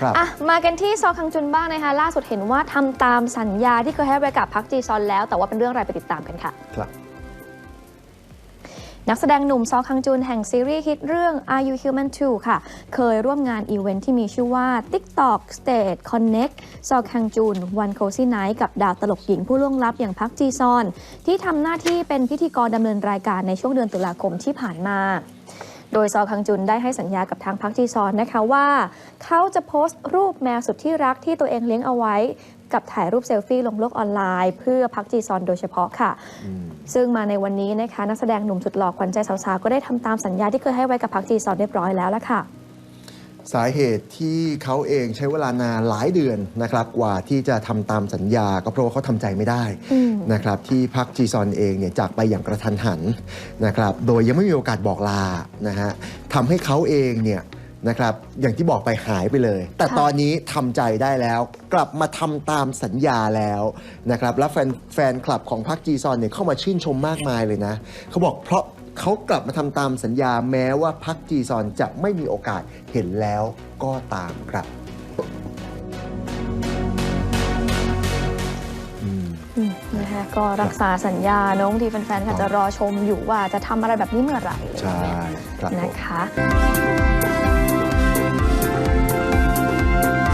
ครับอะมากันที่ซอคังจุนบ้างนะคะ ล่าสุดเห็นว่าทำตามสัญญาที่เคยให้ไว้กับพักจีซอนแล้ว แต่ว่าเป็นเรื่องอะไรไปติดตามกันค่ะ ครับนักแสดงหนุ่มซอคังจุนแห่งซีรีส์ฮิตเรื่อง Are You Human Too ค่ะ เคยร่วมงานอีเวนท์ที่มีชื่อว่า TikTok Stage Connect ซอคังจุน One Cozy Night กับดาวตลกหญิงผู้ล่วงลับอย่างพักจีซอน ที่ทำหน้าที่เป็นพิธีกรดำเนินรายการในช่วงเดือนตุลาคมที่ผ่านมา โดยซอคังจุนได้ให้สัญญากับทางพักจีซอนนะคะว่า เขาจะโพสต์รูปแมวสุดที่รักที่ตัวเองเลี้ยงเอาไว้ กับถ่ายรูปเซลฟี่ลงโลกออนไลน์ เพื่อพักจีซอนโดยเฉพาะค่ะ ซึ่งมาในวันนี้นะคะนักแสดงหนุ่มสุดหล่อขวัญใจสาวๆก็ได้ทำตามสัญญาที่เคยให้ไว้กับพักจีซอนเรียบร้อยแล้วละค่ะ สาเหตุที่เขาเองใช้เวลานานหลายเดือนนะครับกว่าที่จะทำตามสัญญาก็เพราะว่าเขาทำใจไม่ได้อืมนะครับที่พักจีซอนเองเนี่ยจากไปอย่างกระทันหันนะครับโดยยังไม่มีโอกาสบอกลานะฮะทำให้เขาเองเนี่ยนะครับอย่างที่บอกไปหายไปเลย แต่ค่ะตอนนี้ทำใจได้แล้วกลับมาทำตามสัญญาแล้วนะครับและแฟนแฟนคลับของพักจีซอนเนี่ยเข้ามาชื่นชมมากมายเลยนะเขาบอกเพราะ เขากลับมาทำตามสัญญาแม้ว่าพักจีซอนจะไม่มีโอกาสเห็นแล้วก็ตามครับอืมอืมนะคะก็รักษาสัญญาน้องที่แฟนๆอาจจะรอชมอยู่ว่าจะทำอะไรแบบนี้เมื่อไหร่ใช่ครับผมนะคะ